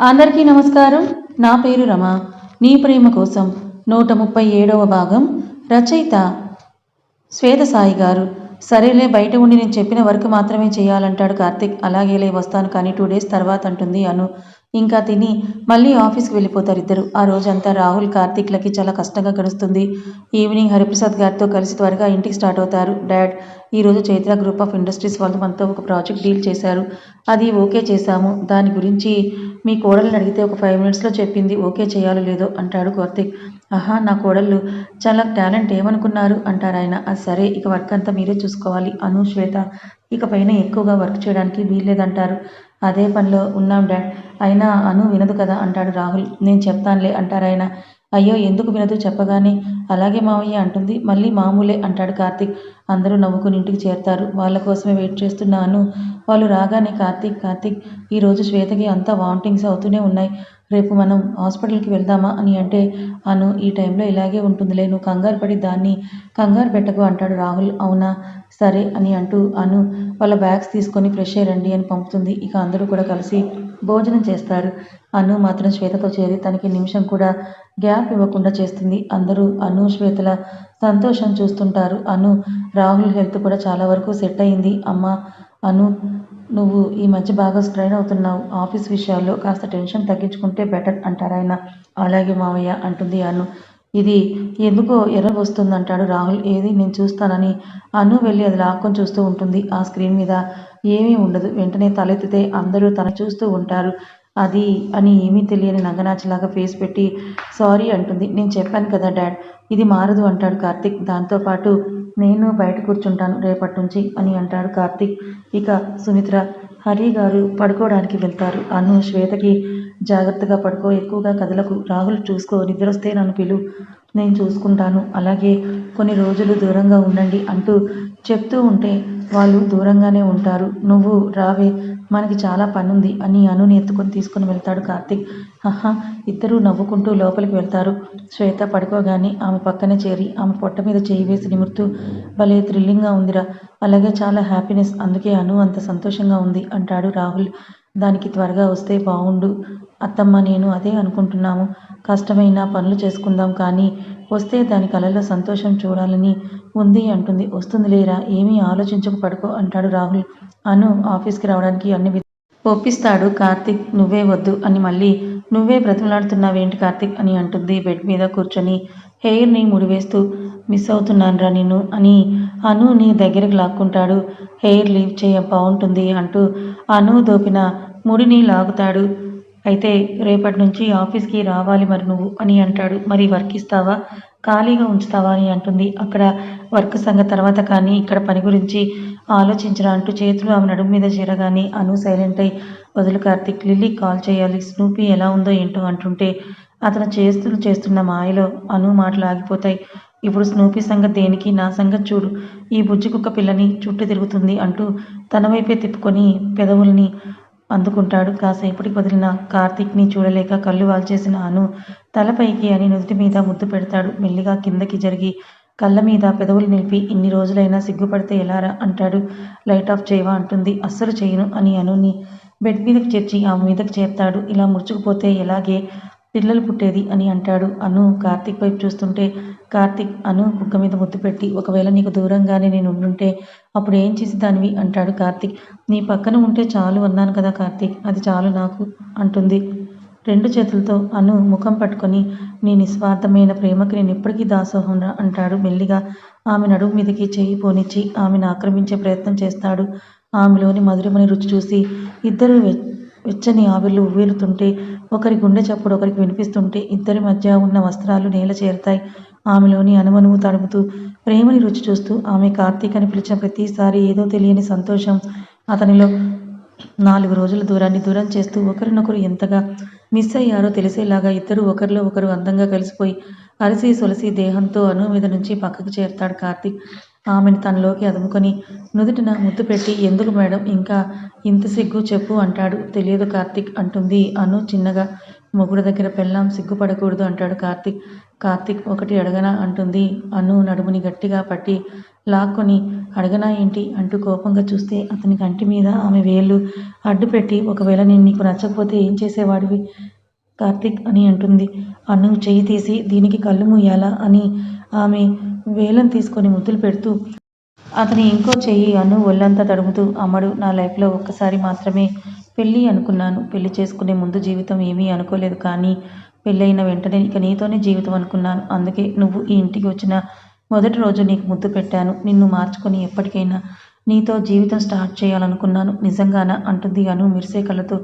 అందరికీ నమస్కారం. నా పేరు రమ. నీ ప్రేమ కోసం నూట ముప్పై ఏడవ భాగం రచయిత శ్వేత సాయి గారు. సరేలే బయట ఉండి నేను చెప్పిన వర్క్ మాత్రమే చేయాలంటాడు కార్తిక్. అలాగేలే వస్తాను కానీ టూ డేస్ తర్వాత అంటుంది అను. ఇంకా తిని మళ్ళీ ఆఫీస్కి వెళ్ళిపోతారు ఇద్దరు. ఆ రోజంతా రాహుల్ కార్తిక్లకి చాలా కష్టంగా గడుస్తుంది. ఈవినింగ్ హరిప్రసాద్ గారితో కలిసి త్వరగా ఇంటికి స్టార్ట్ అవుతారు. డాడ్ ఈరోజు చైత్ర గ్రూప్ ఆఫ్ ఇండస్ట్రీస్ వాళ్ళు మనతో ఒక ప్రాజెక్ట్ డీల్ చేశారు. అది ఓకే చేశాము. దాని గురించి మీ కోడల్ని అడిగితే ఒక ఫైవ్ మినిట్స్లో చెప్పింది. ఓకే చేయాలో లేదో అంటాడు కార్తిక్. ఆహా నా కోడళ్ళు చాలా టాలెంట్ ఏమనుకున్నారు? అంటారు ఆయన. అది సరే ఇక వర్క్ అంతా మీరే చూసుకోవాలి. అను శ్వేత ఇక పైన ఎక్కువగా వర్క్ చేయడానికి వీల్లేదంటారు. అదే పనిలో ఉన్నాం డాడ్. అయినా అను వినదు కదా అంటాడు రాహుల్. నేను చెప్తానులే అంటారు ఆయన. అయ్యో ఎందుకు వినదు చెప్పగానే. అలాగే మావయ్య అంటుంది. మళ్ళీ మామూలే అంటాడు కార్తీక్. అందరూ నవ్వుకుని ఇంటికి చేరతారు. వాళ్ళ కోసమే వెయిట్ చేస్తున్నాను. వాళ్ళు రాగానే కార్తీక్ కార్తీక్ ఈరోజు శ్వేతకి అంతా వామిటింగ్స్ అవుతూనే ఉన్నాయి. రేపు మనం హాస్పిటల్కి వెళ్దామా అని అంటే అను ఈ టైంలో ఇలాగే ఉంటుందిలే నువ్వు కంగారు పడి దాన్ని కంగారు పెట్టకు అంటాడు రాహుల్. అవునా? సరే అని అంటూ అను వాళ్ళ బ్యాగ్స్ తీసుకొని ఫ్రెష్ అయ్యి రండి అని పంపుతుంది. ఇక అందరూ కూడా కలిసి భోజనం చేస్తారు. అను మాత్రం శ్వేతతో చేరి తనకి నిమిషం కూడా గ్యాప్ ఇవ్వకుండా చేస్తుంది. అందరూ అను శ్వేతల సంతోషం చూస్తుంటారు. అను రాహుల్ హెల్త్ కూడా చాలా వరకు సెట్ అయింది. అమ్మ అను నువ్వు ఈ మధ్య బాగా స్ట్రైన్ అవుతున్నావు. ఆఫీస్ విషయాల్లో కాస్త టెన్షన్ తగ్గించుకుంటే బెటర్ అంటారు ఆయన. అలాగే మావయ్య అంటుంది అను. ఇది ఎందుకో ఎర్ర వస్తుంది అంటాడు రాహుల్. ఏది? నేను చూస్తానని. అను వెళ్ళి అది లాక్కొని చూస్తూ ఉంటుంది. ఆ స్క్రీన్ మీద ఏమీ ఉండదు. వెంటనే తలెత్తితే అందరూ తన చూస్తూ ఉంటారు. అది అని ఏమీ తెలియని నంగనాచిలాగా ఫేస్ పెట్టి సారీ అంటుంది. నేను చెప్పాను కదా డాడ్ ఇది మారదు అంటాడు కార్తిక్. దాంతోపాటు నేను బయట కూర్చుంటాను రేపటి నుంచి అని అంటాడు కార్తీక్. ఇక సుమిత్ర హరి గారు పడుకోవడానికి వెళ్తారు. అను శ్వేతకి జాగ్రత్తగా పడుకో ఎక్కువగా కదలకు రాహుల్ చూసుకో నిద్రొస్తే నన్ను పిలు. నేను చూసుకుంటాను. అలాగే కొన్ని రోజులు దూరంగా ఉండండి అంటూ చెప్తూ ఉంటే వాళ్ళు దూరంగానే ఉంటారు. నువ్వు రావే మనకి చాలా పనుంది అని అనుని ఎత్తుకొని తీసుకుని వెళ్తాడు కార్తీక్. హహా ఇద్దరూ నవ్వుకుంటూ లోపలికి వెళ్తారు. శ్వేత పడుకోగానే ఆమె పక్కనే చేరి ఆమె పొట్ట మీద చేయి వేసి నిమురుతూ భలే థ్రిల్లింగ్గా ఉందిరా. అలాగే చాలా హ్యాపీనెస్. అందుకే అను అంత సంతోషంగా ఉంది అంటాడు రాహుల్. దానికి త్వరగా వస్తే బాగుండు అత్తమ్మ నేను అదే అనుకుంటున్నాము. కష్టమైన పనులు చేసుకుందాం కానీ వస్తే దాని కళలో సంతోషం చూడాలని ఉంది అంటుంది. వస్తుంది లేరా? ఏమీ ఆలోచించక పడుకో అంటాడు రాహుల్. అను ఆఫీస్కి రావడానికి అన్ని ఒప్పిస్తాడు కార్తిక్. నువ్వే వద్దు అని మళ్ళీ. నువ్వే బ్రతిమలాడుతున్నావేంటి కార్తిక్ అని అంటుంది. బెడ్ మీద కూర్చొని హెయిర్ని ముడివేస్తూ మిస్ అవుతున్నానురా నిన్ను అని అనుని దగ్గరకు లాక్కుంటాడు. హెయిర్ లీవ్ చేయ బాగుంటుంది అంటూ అను దోపిన ముడిని లాగుతాడు. అయితే రేపటి నుంచి ఆఫీస్కి రావాలి మరి నువ్వు అని అంటాడు. మరి వర్క్ ఇస్తావా ఖాళీగా ఉంచుతావా అని అంటుంది. అక్కడ వర్క్ సంగ తర్వాత కానీ ఇక్కడ పని గురించి ఆలోచించరా అంటూ చేతులు ఆమె నడుము మీద చేరగానే అను సైలెంట్ అయి వదులు కార్తిక్ లిల్లీ కాల్ చేయాలి. స్నూపీ ఎలా ఉందో ఏంటో అంటుంటే అతను చేస్తులు చేస్తున్న మాయలో అను మాటలు ఆగిపోతాయి. ఇప్పుడు స్నూపీ సంగతి దేనికి? నా సంగతి చూడు. ఈ బుజ్జి కుక్క పిల్లని చుట్టూ తిరుగుతుంది అంటూ తన వైపే తిప్పుకొని పెదవుల్ని అందుకుంటాడు. కాసేపటికి వదిలిన కార్తీక్ని చూడలేక కళ్ళు వాల్చేసిన అను తలపైకి అని నుదుటి మీద ముద్దు పెడతాడు. మెల్లిగా కిందకి జరిగి కళ్ళ మీద పెదవులు నిలిపి ఇన్ని రోజులైనా సిగ్గుపడితే ఎలారా అంటాడు. లైట్ ఆఫ్ చేయవా అంటుంది. అస్సలు చేయను అని అనుని బెడ్ మీదకి చేర్చి ఆమె మీదకి చేర్తాడు. ఇలా ముడుచుకుపోతే ఎలాగే పిల్లలు పుట్టేది అని అంటాడు అను కార్తిక్ వైపు చూస్తుంటే. కార్తీక్ అను కుక్క మీద ముద్దు పెట్టి ఒకవేళ నీకు దూరంగానే నేను ఉండుంటే అప్పుడు ఏం చేసి దానివి అంటాడు కార్తీక్. నీ పక్కన ఉంటే చాలు అన్నాను కదా కార్తీక్ అది చాలు నాకు అంటుంది. రెండు చేతులతో అను ముఖం పట్టుకొని నీ నిస్వార్థమైన ప్రేమకి నేను ఎప్పటికీ దాసోహంరా అంటాడు మెల్లిగా. ఆమె నడుము మీదకి చేయి పోనిచ్చి ఆమెను ఆక్రమించే ప్రయత్నం చేస్తాడు. ఆమెలోని మధురమని రుచి చూసి ఇద్దరు వెచ్చని ఆవిర్లు ఉవ్వేలుతుంటే ఒకరి గుండె చప్పుడు ఒకరికి వినిపిస్తుంటే ఇద్దరి మధ్య ఉన్న వస్త్రాలు నేల చేరుతాయి. ఆమెలోని అనుమనువు తడుముతూ ప్రేమని రుచి చూస్తూ ఆమె కార్తీక్ అని పిలిచిన ప్రతిసారి ఏదో తెలియని సంతోషం. అతనిలో నాలుగు రోజుల దూరాన్ని దూరం చేస్తూ ఒకరినొకరు ఎంతగా మిస్ అయ్యారో తెలిసేలాగా ఇద్దరు ఒకరిలో ఒకరు అందంగా కలిసిపోయి అరిసి సొలసి దేహంతో అనుమీద నుంచి పక్కకు చేరుతాడు కార్తీక్. ఆమెను తనలోకి అదుముకొని నుదుటిన ముద్దు పెట్టి ఎందుకు మేడం? ఇంకా ఇంత సిగ్గు చెప్పు అంటాడు. తెలియదు కార్తీక్ అంటుంది. అను చిన్నగా మొగుడు దగ్గర పెళ్ళాం సిగ్గుపడకూడదు అంటాడు కార్తీక్. కార్తీక్ ఒకటి అడగనా అంటుంది. అను నడుముని గట్టిగా పట్టి లాక్కొని అడగనా ఏంటి? అంటూ కోపంగా చూస్తే అతని కంటి మీద ఆమె వేళ్ళు అడ్డుపెట్టి ఒకవేళ నేను నీకు నచ్చకపోతే ఏం చేసేవాడివి? కార్తీక్ అని అంటుంది. అను చేయి తీసి దీనికి కళ్ళు మూయాలా? అని ఆమె వేలం తీసుకొని ముద్దులు పెడుతూ అతని ఇంకో చెయ్యి అను ఒళ్ళంతా తడుముతూ అమ్మడు నా లైఫ్లో ఒక్కసారి మాత్రమే పెళ్ళి అనుకున్నాను. పెళ్ళి చేసుకునే ముందు జీవితం ఏమీ అనుకోలేదు కానీ పెళ్ళైన వెంటనే ఇక నీతోనే జీవితం అనుకున్నాను. అందుకే నువ్వు ఈ ఇంటికి వచ్చిన మొదటి రోజు నీకు ముద్దు పెట్టాను. నిన్ను మార్చుకొని ఎప్పటికైనా నీతో జీవితం స్టార్ట్ చేయాలనుకున్నాను. నిజంగానా? అంటుంది అను మిర్సే కళ్ళతో.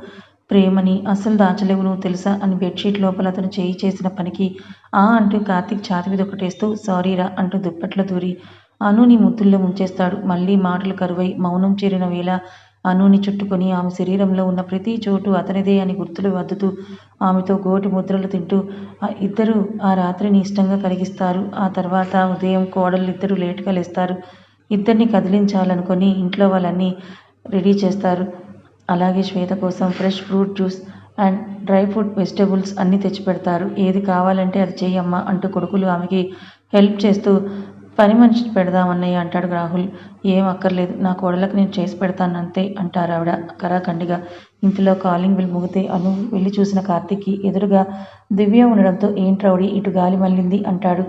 ప్రేమని అస్సలు దాచలేవు నువ్వు తెలుసా అని బెడ్షీట్ లోపల అతను చేయి చేసిన పనికి. ఆ అంటూ కార్తీక్ ఛాతి మీద ఒకటేస్తూ సారీరా అంటూ దుప్పట్లో దూరి అనుని ముద్దుల్లో ముంచేస్తాడు. మళ్ళీ మాటలు కరువై మౌనం చేరిన వేళ అనుని చుట్టుకొని ఆమె శరీరంలో ఉన్న ప్రతి చోటు అతనిదే అని గుర్తులు వద్దుతూ ఆమెతో గోటి ముద్రలు తింటూ ఆ ఇద్దరు ఆ రాత్రిని ఇష్టంగా కలిగిస్తారు ఆ తర్వాత ఉదయం కోడళ్ళు ఇద్దరు లేటుగా లేస్తారు. ఇద్దరిని కదిలించాలనుకొని ఇంట్లో వాళ్ళన్నీ రెడీ చేస్తారు. అలాగే శ్వేత కోసం fresh fruit juice and dry fruit vegetables అన్నీ తెచ్చిపెడతారు. ఏది కావాలంటే అది చెయ్యమ్మా అంటూ కొడుకులు ఆమెకి హెల్ప్ చేస్తూ పని మనిషి పెడదామన్నయ్య అంటాడు రాహుల్. ఏం అక్కర్లేదు నా కోడలకు నేను చేసి పెడతానంతే అంటారు ఆవిడ కరాఖండిగా. ఇంతలో కాలింగ్ బిల్ ముగితే అను వెళ్ళి చూసిన కార్తీక్కి ఎదురుగా దివ్య ఉండడంతో ఏంటి రౌడీ ఇటు గాలి మళ్ళింది అంటాడు.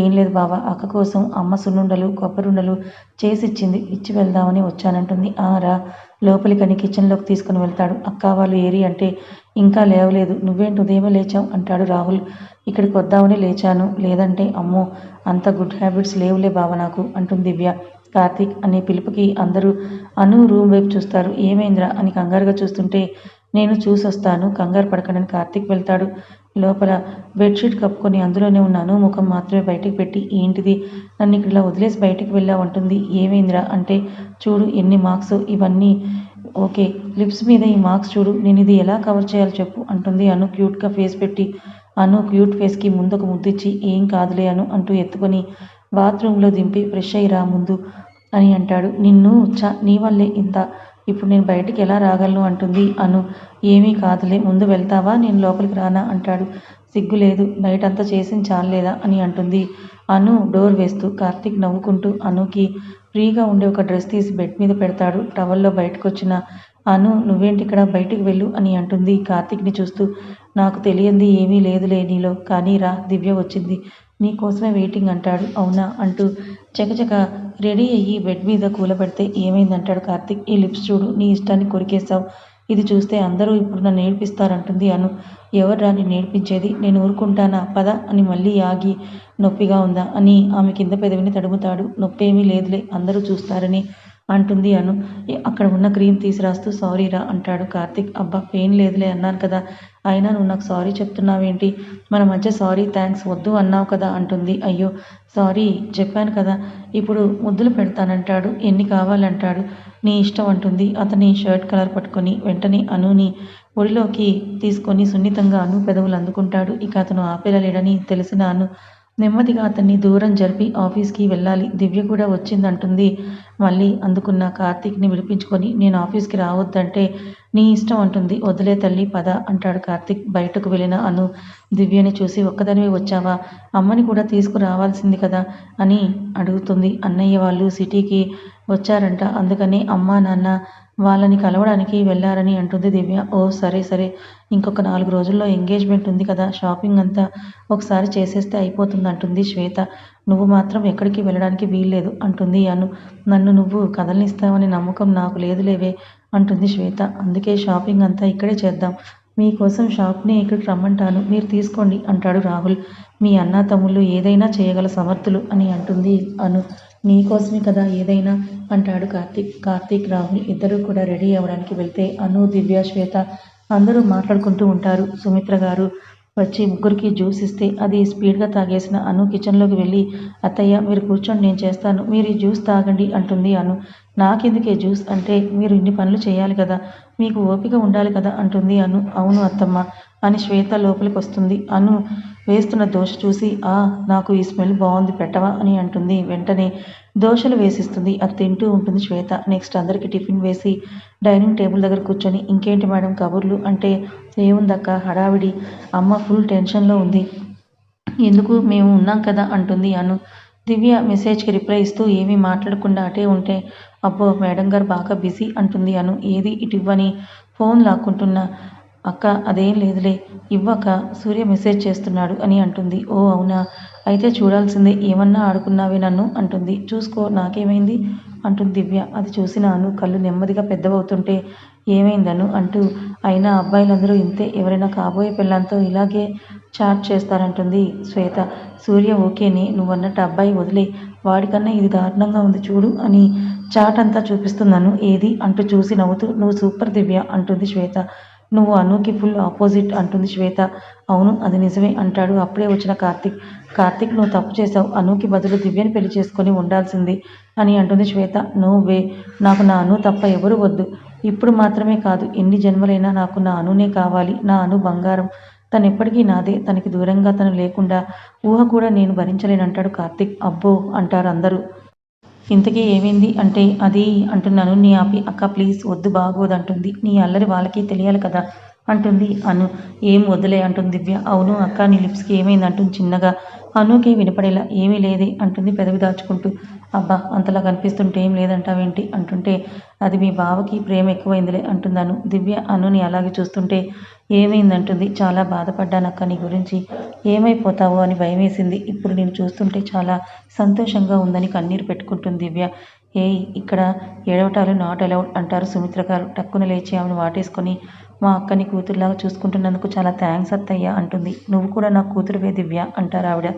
ఏం లేదు బావా అక్క కోసం అమ్మ సున్నుండలు కొబ్బరుండలు చేసిచ్చింది ఇచ్చి వెళ్దామని వచ్చానంటుంది. ఆ రా లోపలికని కిచెన్లోకి తీసుకుని వెళ్తాడు. అక్క వాళ్ళు ఏరి అంటే ఇంకా లేవలేదు. నువ్వేంటి ఉదయమే లేచావు? అంటాడు రాహుల్. ఇక్కడికి వద్దామని లేచాను. లేదంటే అమ్మో అంత గుడ్ హ్యాబిట్స్ లేవులే బావ నాకు అంటుంది దివ్య. కార్తీక్ అనే పిలుపుకి అందరూ అను రూమ్ వైపు చూస్తారు. ఏమైందిరా? అని కంగారుగా చూస్తుంటే నేను చూసొస్తాను. కంగారు పడకండి కార్తీక్ వెళ్తాడు. లోపల బెడ్షీట్ కప్పుకొని అందులోనే ఉన్నాను. ముఖం మాత్రమే బయటికి పెట్టి ఏంటిది నన్ను ఇక్కడ ఇలా వదిలేసి బయటికి వెళ్ళావంటుంది ఏమైందిరా? అంటే చూడు ఎన్ని మార్క్స్ ఇవన్నీ. ఓకే లిప్స్ మీద ఈ మార్క్స్ చూడు. నేను ఇది ఎలా కవర్ చేయాలో చెప్పు అంటుంది అను క్యూట్గా ఫేస్ పెట్టి. అను క్యూట్ ఫేస్కి ముందుకు ముద్దిచ్చి ఏం కాదులే అను అంటూ ఎత్తుకొని బాత్రూంలో దింపి ఫ్రెష్ అయ్యిరా ముందు అని అంటాడు. నిన్ను? చ నీ వల్లే ఇంత ఇప్పుడు నేను బయటికి ఎలా రాగలను? అంటుంది. అను ఏమీ కాదులే ముందు వెళ్తావా? నేను లోపలికి రానా? అంటాడు. సిగ్గు లేదు నైట్ అంతా చేసింది చాలలేదా? అని అంటుంది. అను డోర్ వేస్తూ కార్తీక్ నవ్వుకుంటూ అనుకి ఫ్రీగా ఉండే ఒక డ్రెస్ తీసి బెడ్ మీద పెడతాడు. టవల్లో బయటకు వచ్చిన అను నువ్వేంటి ఇక్కడ బయటికి వెళ్ళు? అని అంటుంది. కార్తీక్ని చూస్తూ నాకు తెలియంది ఏమీ లేదులే నీలో కానీ రా దివ్య వచ్చింది. నీకోసమే వెయిటింగ్ అంటాడు. అవునా? అంటూ చకచక రెడీ అయ్యి బెడ్ మీద కూలబెడితే ఏమైందంటాడు కార్తీక్. ఈ లిప్స్ చూడు నీ ఇష్టాన్ని కొరికేశావు. ఇది చూస్తే అందరూ ఇప్పుడు నన్ను నేర్పిస్తారంటుంది అను. ఎవర్రా నేను నేర్పించేది? నేను ఊరుకుంటానా? పద అని మళ్ళీ ఆగి నొప్పిగా ఉందా అని ఆమె కింద పెదవిని తడుముతాడు. నొప్పేమీ లేదులే అందరూ చూస్తారని అంటుంది అను. అక్కడ ఉన్న క్రీమ్ తీసి రాస్తూ సారీరా అంటాడు కార్తిక్. అబ్బా పెయిన్ లేదులే అన్నాను కదా. అయినా నువ్వు నాకు సారీ చెప్తున్నావేంటి? మన మధ్య సారీ థ్యాంక్స్ వద్దు అన్నావు కదా అంటుంది. అయ్యో సారీ చెప్పాను కదా. ఇప్పుడు ముద్దులు పెడతానంటాడు. ఎన్ని కావాలంటాడు? నీ ఇష్టం అంటుంది. అతని షర్ట్ కలర్ పట్టుకొని వెంటనే అనుని ఒడిలోకి తీసుకొని సున్నితంగా అను పెదవులు అందుకుంటాడు. ఇక అతను ఆపేలలేడని తెలిసిన అను నెమ్మదిగా అతన్ని దూరం జరిపి ఆఫీస్కి వెళ్ళాలి. దివ్య కూడా వచ్చిందంటుంది. మళ్ళీ అందుకున్న కార్తీక్ని విడిపించుకొని నేను ఆఫీస్కి రావద్దంటే నీ ఇష్టం అంటుంది. వదిలే తల్లి పద అంటాడు కార్తీక్. బయటకు వెళ్ళిన అను దివ్యని చూసి ఒక్కదానివే వచ్చావా? అమ్మని కూడా తీసుకురావాల్సింది కదా అని అడుగుతుంది. అన్నయ్య వాళ్ళు సిటీకి వచ్చారంట. అందుకని అమ్మ నాన్న వాళ్ళని కలవడానికి వెళ్ళారని అంటుంది దివ్య. ఓ సరే సరే. ఇంకొక నాలుగు రోజుల్లో ఎంగేజ్మెంట్ ఉంది కదా షాపింగ్ అంతా ఒకసారి చేసేస్తే అయిపోతుంది అంటుంది శ్వేత. నువ్వు మాత్రం ఎక్కడికి వెళ్ళడానికి వీల్లేదు అంటుంది అను. నన్ను నువ్వు కదలనిస్తావని నమ్మకం నాకు లేదులేవే అంటుంది శ్వేత. అందుకే షాపింగ్ అంతా ఇక్కడే చేద్దాం. మీకోసం షాప్ని ఇక్కడికి రమ్మంటాను. మీరు తీసుకోండి అంటాడు రాహుల్. మీ అన్న తమ్ముళ్ళు ఏదైనా చేయగల సమర్థులు అని అంటుంది అను. నీకోసమే కదా ఏదైనా అంటాడు కార్తీక్. కార్తీక్ రాహుల్ ఇద్దరూ కూడా రెడీ అవ్వడానికి వెళ్తే అను దివ్య శ్వేత అందరూ మాట్లాడుకుంటూ ఉంటారు. సుమిత్ర గారు వచ్చి ముగ్గురికి జ్యూస్ ఇస్తే అది స్పీడ్గా తాగేసిన అను కిచెన్లోకి వెళ్ళి అత్తయ్య మీరు కూర్చొని నేను చేస్తాను. మీరు ఈ జ్యూస్ తాగండి అంటుంది అను. నాకెందుకే జ్యూస్? అంటే మీరు ఇన్ని పనులు చేయాలి కదా. మీకు ఓపిక ఉండాలి కదా అంటుంది అను. అవును అత్తమ్మ అని శ్వేత లోపలికి వస్తుంది అను వేస్తున్న దోశ చూసి ఆ నాకు ఈ స్మెల్ బాగుంది పెట్టవా? అని అంటుంది. వెంటనే దోశలు వేసిస్తుంది. అది తింటూ ఉంటుంది శ్వేత. నెక్స్ట్ అందరికి టిఫిన్ వేసి డైనింగ్ టేబుల్ దగ్గర కూర్చొని ఇంకేంటి మేడం కబుర్లు? అంటే ఏముందక్క హడావిడి. అమ్మ ఫుల్ టెన్షన్లో ఉంది. ఎందుకు? మేము ఉన్నాం కదా అంటుంది అను. దివ్య మెసేజ్కి రిప్లై ఇస్తూ ఏమీ మాట్లాడకుండా అటే ఉంటే అబ్బో మేడం గారు బాగా బిజీ అంటుంది అను. ఏది? ఇటు ఇవ్వని? ఫోన్ లాక్కుంటున్నా. అక్క అదేం లేదులే ఇవ్వక సూర్య మెసేజ్ చేస్తున్నాడు అని అంటుంది. ఓ అవునా? అయితే చూడాల్సిందే ఏమన్నా ఆడుకున్నావే నన్ను? అంటుంది. చూసుకో నాకేమైంది? అంటుంది దివ్య. అది చూసిన అను కళ్ళు నెమ్మదిగా పెద్దవవుతుంటే ఏమైందను? అంటూ అయినా అబ్బాయిలందరూ ఇంతే ఎవరైనా కాబోయే పిల్లంతో ఇలాగే చాట్ చేస్తారంటుంది శ్వేత. సూర్య ఓకేనే నువ్వన్నట్టు అబ్బాయి వదిలే వాడికన్నా ఇది దారుణంగా ఉంది చూడు అని చాట్ అంతా చూపిస్తున్నాను ఏది? అంటూ చూసి నవ్వుతూ నువ్వు సూపర్ దివ్య అంటుంది శ్వేత. నువ్వు అనుకి ఫుల్ ఆపోజిట్ అంటుంది శ్వేత. అవును అది నిజమే అంటాడు. అప్పుడే వచ్చిన కార్తిక్. కార్తిక్ నువ్వు తప్పు చేసావు అనుకి బదులు దివ్యని పెళ్ళి చేసుకొని ఉండాల్సింది అని అంటుంది శ్వేత. No way. నాకు నా అను తప్ప ఎవరు వద్దు. ఇప్పుడు మాత్రమే కాదు. ఎన్ని జన్మలైనా నాకు నా అనునే కావాలి. నా అను బంగారం. తను ఎప్పటికీ నాదే. తనకి దూరంగా తను లేకుండా ఊహ కూడా నేను భరించలేనంటాడు కార్తిక్. అబ్బో అంటారు అందరూ. ఇంతకీ ఏమైంది? అంటే అది అంటున్నాను. నీ ఆపి అక్క ప్లీజ్ వద్దు బాగోదు అంటుంది. నీ అల్లరి వాళ్ళకి తెలియాలి కదా? అంటుంది అను. ఏం వద్దులే అంటుంది దివ్య. అవును అక్క నీ లిప్స్కి ఏమైంది? అంటుంది చిన్నగా. అనుకి వినపడేలా ఏమీ లేదే అంటుంది పెదవి దాచుకుంటూ. అబ్బా అంతలా కనిపిస్తుంటే ఏం లేదంటావేంటి? అంటుంటే. అది మీ బావకి ప్రేమ ఎక్కువైందిలే అంటున్నాను దివ్య అనుని అలాగే చూస్తుంటే. ఏమైందంటుంది? చాలా బాధపడ్డానక్క నీ గురించి. ఏమైపోతావో అని భయమేసింది. ఇప్పుడు నేను చూస్తుంటే చాలా సంతోషంగా ఉందని కన్నీరు పెట్టుకుంటుంది దివ్య. ఏయ్ ఇక్కడ ఏడవటాలు నాట్ అలౌడ్ అంటారు సుమిత్ర గారు. టక్కున లేచి ఆమెను వాటేసుకొని మా అక్కని కూతురులాగా చూసుకుంటున్నందుకు చాలా థ్యాంక్స్ అత్తయ్య అంటుంది. నువ్వు కూడా నా కూతురువే దివ్య అంటారు ఆవిడ.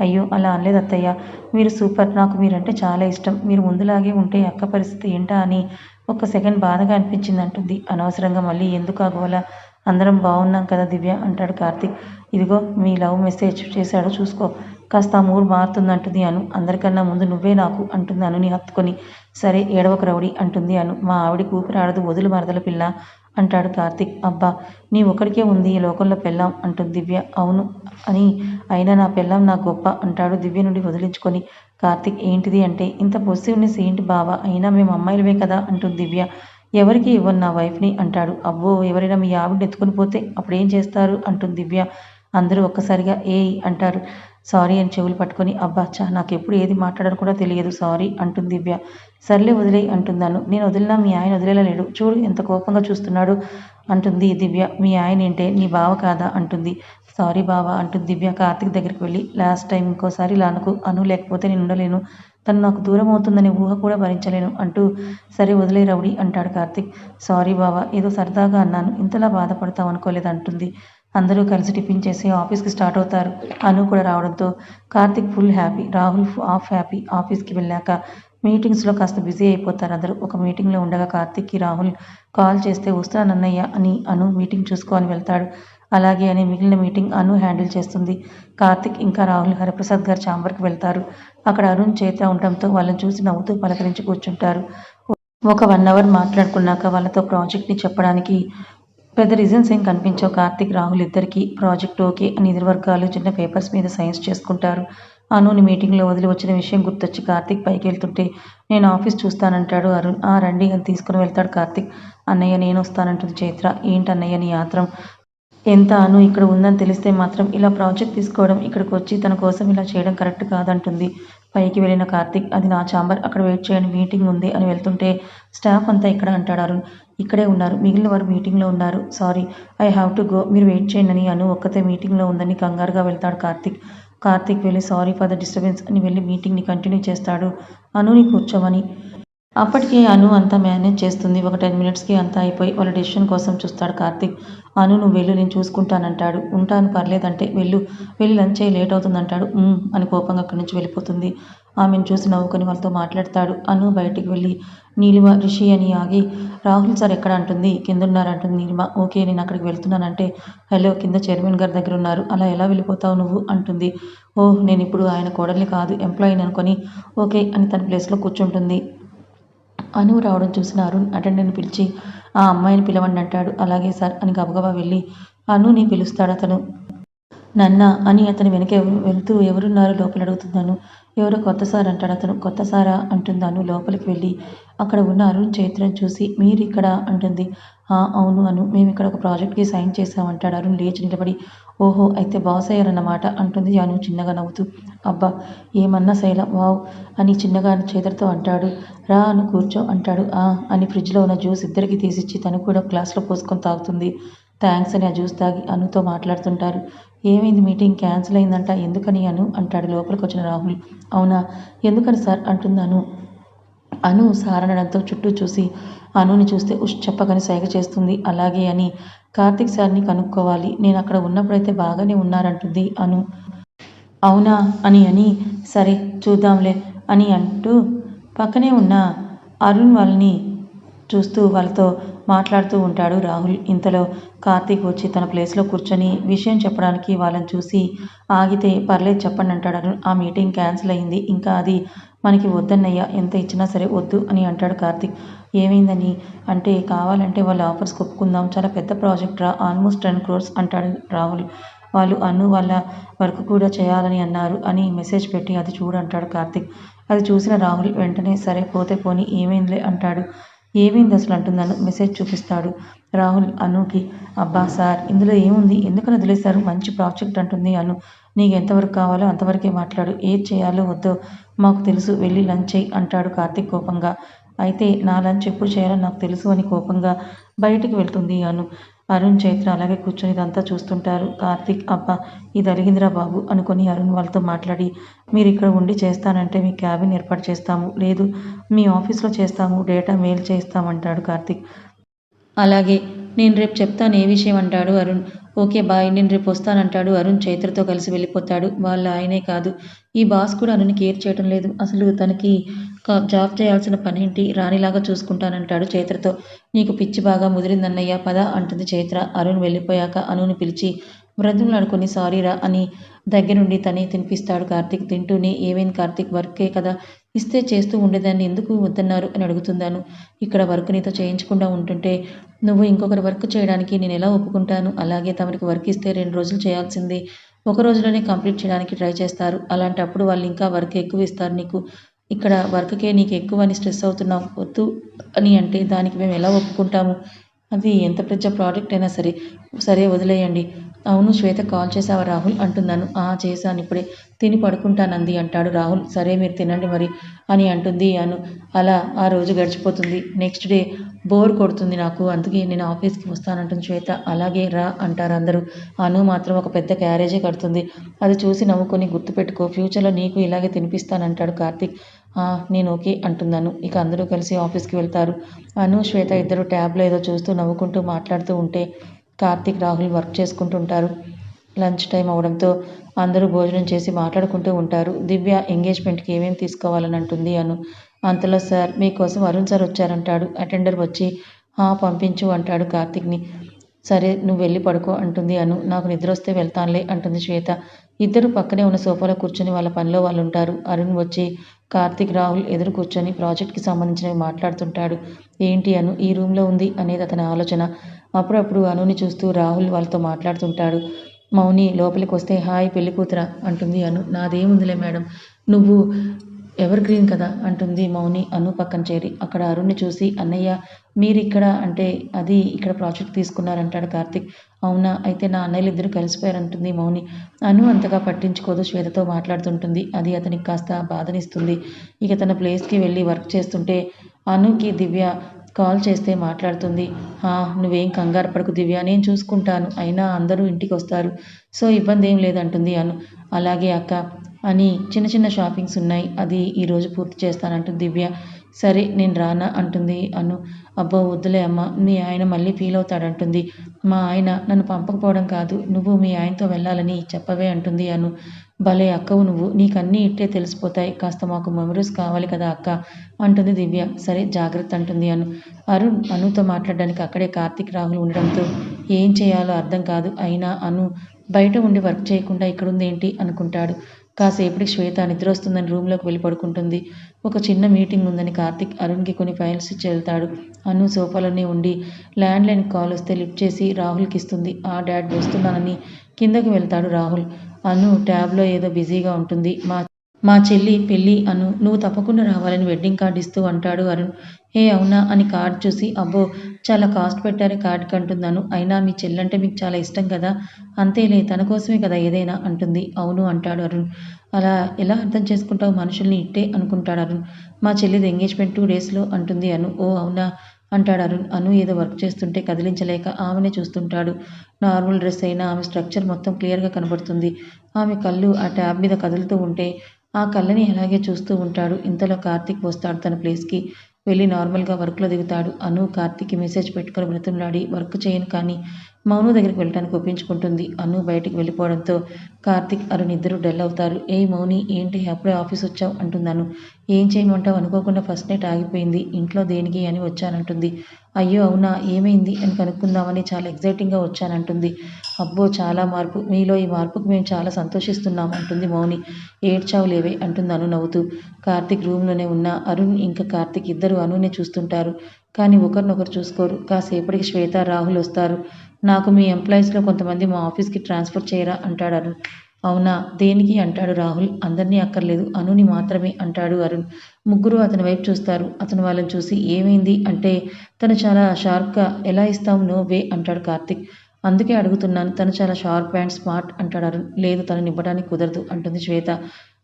అయ్యో అలా అనలేదు అత్తయ్య. మీరు సూపర్ నాకు మీరంటే చాలా ఇష్టం. మీరు ముందులాగే ఉంటే అక్క పరిస్థితి ఏంటా అని ఒక సెకండ్ బాధగా అనిపించింది అంటుంది అనవసరంగా మళ్ళీ ఎందుకు ఆగోలా అందరం బాగున్నాం కదా దివ్య అంటాడు కార్తీక్. ఇదిగో మీ లవ్ మెసేజ్ చేశాడో చూసుకో. కాస్త ఆ మూడు మారుతుందంటుంది అను. అందరికన్నా ముందు నువ్వే నాకు అంటుంది అనుని హత్తుకొని. సరే ఏడవక రౌడి అంటుంది అను. మా ఆవిడ కూపిరాడదు వదులు మరదల పిల్ల అంటాడు కార్తిక్. అబ్బా నీ ఒకరికే ఉంది ఈ లోకంలో పెళ్ళాం అంటుంది దివ్య. అవును అని అయినా నా పెళ్ళాం నా గొప్ప అంటాడు దివ్య నుండి వదిలించుకొని. కార్తీక్ ఏంటిది అంటే ఇంత పొసివ్నెస్ ఏంటి బావా? అయినా మేము అమ్మాయిలవే కదా అంటుంది దివ్య. ఎవరికి ఇవ్వను నా వైఫ్ని? అంటాడు. అబ్బో ఎవరైనా మీ ఆవిడని ఎత్తుకొని పోతే అప్పుడు ఏం చేస్తారు? అంటుంది దివ్య. అందరూ ఒక్కసారిగా ఏయ్ అంటారు. సారీ అని చెవులు పట్టుకొని అబ్బా చా నాకు ఎప్పుడు ఏది మాట్లాడాలో కూడా తెలియదు. సారీ అంటుంది దివ్య. సర్లే వదిలేయి అంటున్నాను నేను వదిలినా మీ ఆయన వదిలేలా లేడు. చూడు ఎంత కోపంగా చూస్తున్నాడు అంటుంది దివ్య. మీ ఆయన ఏంటే? నీ బావ కాదా? అంటుంది. సారీ బావ అంటుంది దివ్య. కార్తిక్ దగ్గరికి వెళ్ళి లాస్ట్ టైం ఇంకోసారి ఇలా అనుకు అను లేకపోతే నేను ఉండలేను. తను నాకు దూరం అవుతుందని ఊహ కూడా భరించలేను అంటూ సరే వదిలే రౌడీ అంటాడు కార్తిక్. సారీ బావా ఏదో సరదాగా అన్నాను. ఇంతలా బాధపడతావు అనుకోలేదు అంటుంది అందరూ కలిసి టిఫిన్ చేసి ఆఫీస్కి స్టార్ట్ అవుతారు. అను కూడా రావడంతో Karthik full happy. Rahul half happy. ఆఫీస్కి వెళ్ళాక మీటింగ్స్లో కాస్త బిజీ అయిపోతారు అందరూ. ఒక మీటింగ్లో ఉండగా కార్తిక్కి రాహుల్ కాల్ చేస్తే వస్తున్నానన్నయ్య అని అను మీటింగ్ చూసుకోని వెళ్తాడు. అలాగే అని మిగిలిన మీటింగ్ అను హ్యాండిల్ చేస్తుంది. కార్తిక్ ఇంకా రాహుల్ హరిప్రసాద్ గారు ఛాంబర్కి వెళ్తారు. అక్కడ అరుణ్ చేత ఉండటంతో వాళ్ళని చూసి నవ్వుతూ పలకరించి కూర్చుంటారు. ఒక వన్ అవర్ మాట్లాడుకున్నాక వాళ్ళతో ప్రాజెక్ట్ని చెప్పడానికి పెద్ద రీజన్స్ ఏం కనిపించవు. కార్తిక్ రాహుల్ ఇద్దరికి ప్రాజెక్ట్ ఓకే అని ఇరు వర్గాలు చిన్న పేపర్స్ మీద సైన్స్ చేసుకుంటారు. అనుని మీటింగ్లో వదిలి వచ్చిన విషయం గుర్తొచ్చి కార్తిక్ పైకి వెళ్తుంటే నేను ఆఫీస్ చూస్తానంటాడు అరుణ్. ఆ రండి అని తీసుకుని వెళ్తాడు కార్తిక్. అన్నయ్య నేను వస్తానంటుంది చైత్ర. ఏంటన్నయ్య నీ ఆత్రం? ఎంత అను ఇక్కడ ఉందని తెలిస్తే మాత్రం ఇలా ప్రాజెక్ట్ తీసుకోవడం ఇక్కడికి వచ్చి తన కోసం ఇలా చేయడం కరెక్ట్ కాదంటుంది. పైకి వెళ్ళిన కార్తిక్ అది నా ఛాంబర్ అక్కడ వెయిట్ చేయండి మీటింగ్ ఉంది అని వెళ్తుంటే స్టాఫ్ అంతా ఇక్కడ అంటాడు అరుణ్. ఇక్కడే ఉన్నారు మిగిలిన వారు మీటింగ్లో ఉన్నారు. Sorry I have to go మీరు వెయిట్ చేయండి అని అను ఒక్కతే మీటింగ్లో ఉందని కంగారుగా వెళ్తాడు కార్తిక్. కార్తిక్ వెళ్ళి సారీ ఫర్ ద డిస్టర్బెన్స్ అని వెళ్ళి మీటింగ్ని కంటిన్యూ చేస్తాడు. అనుని కూర్చోమని అప్పటికే అను అంతా మేనేజ్ చేస్తుంది. ఒక టెన్ మినిట్స్కి అంతా అయిపోయి వాళ్ళ డెసిషన్ కోసం చూస్తాడు కార్తిక్. అను నువ్వు వెళ్ళు నేను చూసుకుంటానంటాడు. ఉంటాను పర్లేదంటే వెళ్ళు. వెళ్ళి లంచ్ అయ్యి లేట్ అవుతుందంటాడు. అని కోపంగా అక్కడి నుంచి వెళ్ళిపోతుంది. ఆమెను చూసి నవ్వుకొని వాళ్ళతో మాట్లాడతాడు. అను బయటికి వెళ్ళి నీలిమ రిషి అని ఆగి రాహుల్ సార్ ఎక్కడ? అంటుంది. కింద ఉన్నారంటుంది నీలిమ. ఓకే నేను అక్కడికి వెళ్తున్నానంటే హలో కింద చైర్మన్ గారి దగ్గర ఉన్నారు. అలా ఎలా వెళ్ళిపోతావు నువ్వు? అంటుంది. ఓహ్ నేను ఇప్పుడు ఆయన కోడల్ని కాదు ఎంప్లాయీని అనుకొని ఓకే అని తన ప్లేస్లో కూర్చుంటుంది. అను రావడం చూసిన అరుణ్ అటెండర్ని పిలిచి ఆ అమ్మాయిని పిలవండి అంటాడు. అలాగే సార్ అని గబగబా వెళ్ళి అనుని పిలుస్తాడు అతను. నన్న అని అతని వెనక ఎవరు వెళ్తూ ఎవరున్నారు? లోపల అడుగుతున్నాను. ఎవరో కొత్త సార్ అంటాడు అతను. కొత్త సారా? అంటుంది అను లోపలికి వెళ్ళి. అక్కడ ఉన్న అరుణ్ చైత్రం చూసి మీరు ఇక్కడ అంటుంది. "ఆ, అవును అను. మేము ఇక్కడ ఒక ప్రాజెక్ట్కి సైన్ చేశామంటాడు అరుణ్. లేచి నిలబడి ఓహో అయితే బాస్ అయ్యారన్నమాట అంటుంది అను చిన్నగా నవ్వుతూ. అబ్బా ఏమన్నా శైల? వావ్ అని చిన్నగా చేతులతో అంటాడు. రా అను కూర్చో అంటాడు. ఆ అని ఫ్రిడ్జ్లో ఉన్న జ్యూస్ ఇద్దరికి తీసిచ్చి తను కూడా గ్లాస్లో పోసుకొని తాగుతుంది. థ్యాంక్స్ అని ఆ జ్యూస్ తాగి అనుతో మాట్లాడుతుంటారు. ఏమైంది మీటింగ్ క్యాన్సిల్ అయిందంట? ఎందుకని అను? అంటాడు లోపలికి వచ్చిన రాహుల్. అవునా? ఎందుకని సార్? అంటుంది అను. అను సారనడంతో చుట్టూ చూసి అనుని చూస్తే ఉష్ చెప్పకని సైగ చేస్తుంది. అలాగే అని కార్తిక్ సార్ని కనుక్కోవాలి. నేను అక్కడ ఉన్నప్పుడైతే బాగానే ఉన్నారంటుంది అను. అవునా? అని అని. సరే చూద్దాంలే అని అంటూ పక్కనే ఉన్న అరుణ్ వాళ్ళని చూస్తూ వాళ్ళతో మాట్లాడుతూ ఉంటాడు రాహుల్. ఇంతలో కార్తీక్ వచ్చి తన ప్లేస్లో కూర్చొని విషయం చెప్పడానికి వాళ్ళని చూసి ఆగితే పర్లేదు చెప్పండి అంటాడు అరుణ్. ఆ మీటింగ్ క్యాన్సిల్ అయింది. ఇంకా అది మనకి వద్దన్నయ్యా ఎంత ఇచ్చినా సరే వద్దు అని అంటాడు కార్తీక్. ఏమైందని? అంటే కావాలంటే వాళ్ళ ఆఫర్స్ ఒప్పుకుందాం చాలా పెద్ద ప్రాజెక్ట్ రా ఆల్మోస్ట్ టెన్ క్రోర్స్ అంటాడు రాహుల్. వాళ్ళు అను వాళ్ళ వర్క్ కూడా చేయాలని అన్నారు అని మెసేజ్ పెట్టి అది చూడు అంటాడు కార్తీక్. అది చూసిన రాహుల్ వెంటనే సరే పోతే పోని ఏమైందిలే అంటాడు. ఏమైంది అసలు అంటుందను మెసేజ్ చూపిస్తాడు రాహుల్ అనుకి. అబ్బా సార్ ఇందులో ఏముంది? ఎందుకని వదిలేశారు? మంచి ప్రాజెక్ట్ అంటుంది అను. నీకు ఎంతవరకు కావాలో అంతవరకే మాట్లాడు. ఏది చేయాలో వద్దో మాకు తెలుసు. వెళ్ళి లంచ్ చేయి అంటాడు కార్తీక్ కోపంగా. అయితే నా లంచ్ ఎప్పుడు చేయాలో నాకు తెలుసు అని కోపంగా బయటికి వెళ్తుంది అను. అరుణ్ చైత్ర అలాగే కూర్చొని ఇదంతా చూస్తుంటారు. కార్తీక్ అబ్బా ఇది అలిగిందిరా బాబు అనుకొని అరుణ్ వాళ్ళతో మాట్లాడి మీరు ఇక్కడ ఉండి చేస్తానంటే మీ క్యాబిన్ ఏర్పాటు చేస్తాము. లేదు మీ ఆఫీస్లో చేస్తాము. డేటా మెయిల్ చేస్తామంటాడు కార్తీక్. అలాగే నేను రేపు చెప్తాను ఏ విషయం అంటాడు అరుణ్. ఓకే బాయ్ నేను రేపు వస్తానంటాడు అరుణ్ చైత్రతో కలిసి వెళ్ళిపోతాడు. వాళ్ళ ఆయనే కాదు. ఈ బాస్ కూడా అరుణ్ కేర్ చేయడం లేదు. అసలు తనకి జాబ్ చేయాల్సిన పనేంటి రాణిలాగా చూసుకుంటానంటాడు చైత్రతో. నీకు పిచ్చి బాగా ముదిరిందన్నయ్య పద అంటుంది చైత్ర. అరుణ్ వెళ్ళిపోయాక అనుని పిలిచి బ్రతుములాడుకొని సారీరా అని దగ్గరుండి తనే తినిపిస్తాడు కార్తీక్. తింటూనే ఏమైంది కార్తీక్? వర్కే కదా? ఇస్తే చేస్తూ ఉండేదాన్ని ఎందుకు వద్దన్నారు? అని అడుగుతున్నాను ఇక్కడ వర్క్ నీతో చేయించకుండా ఉంటుంటే నువ్వు ఇంకొకరి వర్క్ చేయడానికి నేను ఎలా ఒప్పుకుంటాను? అలాగే తమరికి వర్క్ ఇస్తే రెండు రోజులు చేయాల్సింది. ఒక రోజులోనే కంప్లీట్ చేయడానికి ట్రై చేస్తారు. అలాంటప్పుడు వాళ్ళు ఇంకా వర్క్ ఎక్కువ ఇస్తారు నీకు. ఇక్కడ వర్క్కే నీకు ఎక్కువ అని స్ట్రెస్ అవుతున్నావు. వద్దు అని అంటే దానికి మేము ఎలా ఒప్పుకుంటాము? అది ఎంత పెద్ద ప్రాజెక్ట్ అయినా సరే సరే వదిలేయండి. అవును శ్వేత కాల్ చేసావా రాహుల్? అంటున్నాను. ఆ చేశాను. ఇప్పుడే తిని పడుకుంటానంది అంటాడు రాహుల్. సరే మీరు తినండి మరి అని అంటుంది అను. అలా ఆ రోజు గడిచిపోతుంది. నెక్స్ట్ డే బోర్ కొడుతుంది నాకు. అందుకే నేను ఆఫీస్కి వస్తానంటుంది శ్వేత. అలాగే రా అంటారు అందరూ. అను మాత్రం ఒక పెద్ద క్యారేజే కడుతుంది. అది చూసి నవ్వుకొని గుర్తుపెట్టుకో ఫ్యూచర్లో నీకు ఇలాగే తినిపిస్తానంటాడు కార్తీక్. "ఆ, నేను ఓకే అంటున్నాను. ఇక అందరూ కలిసి ఆఫీస్కి వెళ్తారు. అను శ్వేత ఇద్దరు ట్యాబ్లో ఏదో చూస్తూ నవ్వుకుంటూ మాట్లాడుతూ ఉంటే కార్తీక్ రాహుల్ వర్క్ చేసుకుంటుంటారు. లంచ్ టైం అవడంతో అందరూ భోజనం చేసి మాట్లాడుకుంటూ ఉంటారు. దివ్య ఎంగేజ్మెంట్కి ఏమేమి తీసుకోవాలని అంటుంది అను. అంతలో సార్ మీకోసం అరుణ్ సార్ వచ్చారంటాడు. అటెండర్ వచ్చి "హా, పంపించు అంటాడు కార్తీక్ని. సరే నువ్వు వెళ్ళి పడుకో అంటుంది అను. నాకు నిద్ర వస్తే వెళ్తానులే అంటుంది శ్వేత. ఇద్దరు పక్కనే ఉన్న సోఫాలో కూర్చొని వాళ్ళ పనిలో వాళ్ళు ఉంటారు అరుణ్ వచ్చి కార్తీక్ రాహుల్ ఎదురు కూర్చొని ప్రాజెక్ట్కి సంబంధించినవి మాట్లాడుతుంటాడు. ఏంటి అను ఈ రూమ్లో ఉంది అనేది అతని ఆలోచన. అప్పుడప్పుడు అనుని చూస్తూ రాహుల్ వాళ్ళతో మాట్లాడుతుంటాడు. మౌని లోపలికి వస్తే హాయ్ పెళ్ళి కూతురా అంటుంది అను. నాదేముందిలే మేడం నువ్వు ఎవర్ గ్రీన్ కదా అంటుంది మౌని అను పక్కన చేరి. అక్కడ అరుణ్ని చూసి అన్నయ్య మీరు ఇక్కడ అంటే అది ఇక్కడ ప్రాజెక్ట్ తీసుకున్నారంటాడు కార్తిక్. అవునా అయితే నా అన్నయ్యలు ఇద్దరు కలిసిపోయారంటుంది మౌని. అను అంతగా పట్టించుకోదు శ్వేతతో మాట్లాడుతుంటుంది. అది అతనికి కాస్త బాధనిస్తుంది. ఇక తన ప్లేస్కి వెళ్ళి వర్క్ చేస్తుంటే అనుకి దివ్య కాల్ చేస్తే మాట్లాడుతుంది. "హా, నువ్వేం కంగారు పడకు దివ్య నేను చూసుకుంటాను. అయినా అందరూ ఇంటికి వస్తారు. సో ఇబ్బంది ఏం లేదంటుంది అను. అలాగే అక్క. అని చిన్న చిన్న షాపింగ్స్ ఉన్నాయి. అది ఈరోజు పూర్తి చేస్తానంటుంది దివ్య. సరే నేను రానా? అంటుంది అను. అబ్బో వద్దులే అమ్మ. మీ ఆయన మళ్ళీ ఫీల్ అవుతాడంటుంది. మా ఆయన నన్ను పంపకపోవడం కాదు. నువ్వు మీ ఆయనతో వెళ్ళాలని చెప్పవే అంటుంది అను. భలే అక్కవు నువ్వు నీకన్నీ ఇట్టే తెలిసిపోతాయి. కాస్త మాకు మెమరీస్ కావాలి కదా అక్క అంటుంది దివ్య. సరే జాగ్రత్త అంటుంది అను. అరుణ్ అనుతో మాట్లాడడానికి అక్కడే కార్తీక్ రాహుల్ ఉండడంతో ఏం చేయాలో అర్థం కాదు. అయినా అను బయట ఉండి వర్క్ చేయకుండా ఇక్కడుందేంటి అనుకుంటాడు. కాసేపటికి శ్వేత నిద్ర వస్తుందని రూమ్లోకి వెళ్ళి పడుకుంటుంది. ఒక చిన్న మీటింగ్ ఉందని కార్తిక్ అరుణ్కి కొన్ని ఫైల్స్ ఇచ్చి వెళ్తాడు. అను సోఫాలోనే ఉండి ల్యాండ్లైన్ కాల్ వస్తే లిఫ్ట్ చేసి రాహుల్కి ఇస్తుంది ఆ డాడ్ వస్తున్నానని కిందకి వెళ్తాడు రాహుల్. అను ట్యాబ్లో ఏదో బిజీగా ఉంటుంది. మా మా చెల్లి పెళ్ళి అను నువ్వు తప్పకుండా రావాలని వెడ్డింగ్ కార్డు ఇస్తూ అంటాడు అరుణ్. ఏ అవునా? అని కార్డ్ చూసి అబ్బో చాలా కాస్ట్ పెట్టారు కార్డుకి అంటున్నాను అయినా మీ చెల్లంటే మీకు చాలా ఇష్టం కదా? అంతేలే తన కోసమే కదా ఏదైనా అంటుంది. అవును అంటాడు అరుణ్. అలా ఎలా అర్థం చేసుకుంటావు మనుషుల్ని ఇట్టే అనుకుంటాడు అరుణ్. మా చెల్లిది ఎంగేజ్మెంట్ టూ డేస్లో అంటుంది అను. ఓ అవునా? అంటాడు అరుణ్. అను ఏదో వర్క్ చేస్తుంటే కదిలించలేక ఆమెనే చూస్తుంటాడు. నార్మల్ డ్రెస్ అయినా ఆమె స్ట్రక్చర్ మొత్తం క్లియర్గా కనబడుతుంది. ఆమె కళ్ళు ఆ ట్యాబ్ మీద కదులుతూ ఉంటే ఆ కళ్ళని అలాగే చూస్తూ ఉంటాడు. ఇంతలో కార్తీక్ వస్తాడు తన ప్లేస్కి. వెళ్ళి నార్మల్గా వర్క్లో దిగుతాడు. అను కార్తీక్కి మెసేజ్ పెట్టుకొని బ్రతిమలాడి వర్క్ చేయను కానీ మౌను దగ్గరికి వెళ్ళడానికి ఒప్పించుకుంటుంది. అను బయటికి వెళ్ళిపోవడంతో కార్తీక్ అరుణ్ ఇద్దరు డల్ అవుతారు. ఏ మౌని ఏంటి? అప్పుడే ఆఫీస్ వచ్చావు అంటున్నాను ఏం చేయమంటావు? అనుకోకుండా ఫస్ట్ నైట్ ఆగిపోయింది. ఇంట్లో దేనికి అని వచ్చానంటుంది. అయ్యో అవునా? ఏమైంది? అని కనుక్కుందామని చాలా ఎగ్జైటింగ్గా వచ్చానంటుంది. అబ్బో చాలా మార్పు. మీలో ఈ మార్పుకు మేము చాలా సంతోషిస్తున్నాం అంటుంది మౌని. ఏడ్చావు లేవే అంటున్నాను నవ్వుతూ. కార్తీక్ రూమ్లోనే ఉన్న. అరుణ్ ఇంకా కార్తిక్ ఇద్దరు అనునే చూస్తుంటారు. కానీ ఒకరినొకరు చూసుకోరు. కాసేపటికి శ్వేత రాహుల్ వస్తారు. నాకు మీ ఎంప్లాయీస్లో కొంతమంది మా ఆఫీస్కి ట్రాన్స్ఫర్ చేయరా అంటాడు అరుణ్. అవునా? దేనికి? అంటాడు రాహుల్. అందరినీ అక్కర్లేదు. అనుని మాత్రమే అంటాడు అరుణ్. ముగ్గురు అతని వైపు చూస్తారు. అతను వాళ్ళని చూసి ఏమైంది అంటే తను చాలా షార్ప్గా ఎలా ఇస్తాం నో వే అంటాడు కార్తిక్. అందుకే అడుగుతున్నాను తను చాలా షార్ప్ అండ్ స్మార్ట్ అంటాడు అరుణ్. లేదు తనని ఇవ్వడానికి కుదరదు అంటుంది శ్వేత.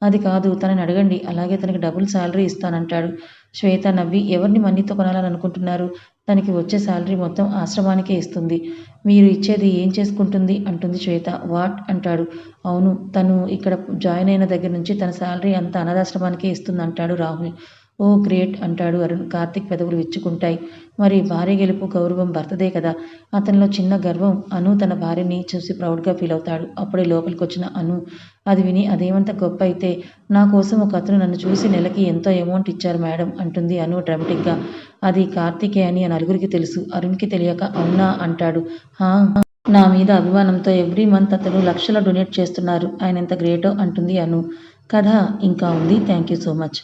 అది కాదు తనని అడగండి. అలాగే తనకి డబుల్ శాలరీ ఇస్తానంటాడు. శ్వేత నవ్వి ఎవరిని మనీతో కొనాలని అనుకుంటున్నారు? తనకి వచ్చే శాలరీ మొత్తం ఆశ్రమానికే ఇస్తుంది. మీరు ఇచ్చేది ఏం చేసుకుంటుంది? అంటుంది శ్వేత. వాట్? అంటాడు. అవును తను ఇక్కడ జాయిన్ అయిన దగ్గర నుంచి తన శాలరీ అంతా అనాథాశ్రమానికే ఇస్తుంది అంటాడు రాహుల్. ఓ గ్రేట్ అంటాడు అరుణ్. కార్తిక్ పెదవులు విచ్చుకుంటాయి. మరి భార్య గెలుపు గౌరవం భర్తదే కదా? అతనిలో చిన్న గర్వం అను తన భార్యని చూసి ప్రౌడ్గా ఫీల్ అవుతాడు. అప్పుడే లోపలికి వచ్చిన అను. అది విని అదేమంత గొప్ప అయితే? నా కోసం ఒక అతను నన్ను చూసి నెలకి ఎంతో అమౌంట్ ఇచ్చారు మేడం అంటుంది అను డ్రామటిక్గా. అది కార్తికే అని నలుగురికి తెలుసు. అరుణ్కి తెలియక అవునా అంటాడు. హా! నా మీద అభిమానంతో ఎవ్రీ మంత్ అతను లక్షల డొనేట్ చేస్తున్నారు. ఆయన ఎంత గ్రేటో అంటుంది అను. కథ ఇంకా ఉంది. Thank you so much.